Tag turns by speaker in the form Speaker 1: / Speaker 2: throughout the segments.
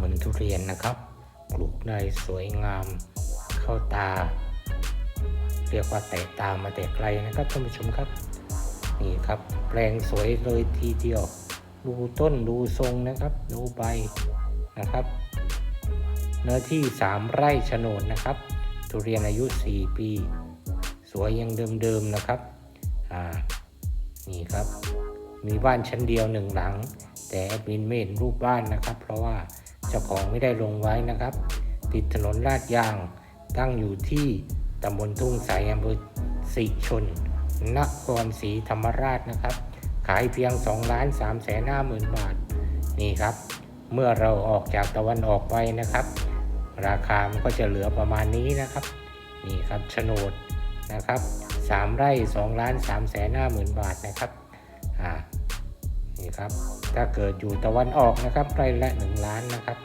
Speaker 1: เหมือนทุเรียนนะครับปลูกได้สวยงามเข้าตา เรียกว่าแตะตามาแต่ไกลนะครับท่านผู้ชมครับ นี่ครับ แปลงสวยเลยทีเดียว ดูต้นดูทรงนะครับ ดูใบนะครับ เนื้อที่ 3 ไร่โฉนดนะครับ ทุเรียนอายุ 4 ปี สวยยังเดิมๆนะครับอ่านี่ครับ มีบ้านชั้นเดียวหนึ่งหลัง แต่แอดมินไม่เห็นรูปบ้านนะครับ เพราะว่า เจ้าของไม่ได้ลงไว้นะครับ ติดถนนลาดยางตั้งอยู่ที่ตำบลทุ่งสายอำเภอสิชน นครศรีธรรมราชนะครับ ขายเพียง2ล้าน3แสนห้าหมื่นบาท นี่ครับ เมื่อเราออกจากตะวันออกไปนะครับ ราคามันก็จะเหลือประมาณนี้นะครับ นี่ครับโฉนดนะครับ3ไร่2ล้าน3แสนห้าหมื่นบาทนะครับ อ่า นี่ครับ ถ้าเกิดอยู่ตะวันออกนะครับไร่ละ 1 ล้านนะครับ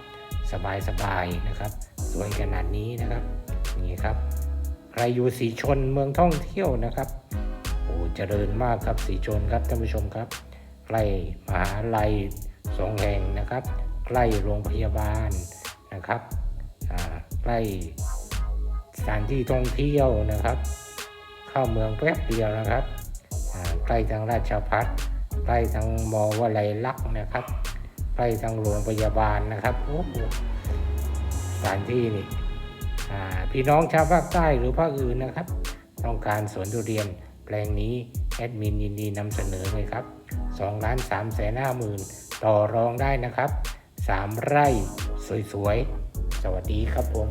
Speaker 1: สบายสบายๆนะครับ สวยขนาดนี้นะครับ นี่ครับใครอยู่สีชนเมืองท่องเที่ยวนะครับโอ้เจริญมากครับสีชนครับท่านผู้ชมครับใกล้มหาลัยสองแห่งนะครับ ใกล้โรงพยาบาลนะครับใกล้สถานที่ท่องเที่ยวนะครับ เข้าเมืองแป๊บเดียวนะครับใกล้ทางราชพัฒ ใกล้ทางมอวลัยลักษ์นะครับใกล้ทางโรงพยาบาลนะครับโอ้โหสถานที่นี่พี่น้องชาวภาคใต้หรือภาคอื่นนะครับ ต้องการสวนทุเรียนแปลงนี้แอดมินยินดีนำเสนอเลยครับ2ล้าน3แสนห้าหมื่นต่อรองได้นะครับ 3 ไร่สวยๆ สวัสดีครับผม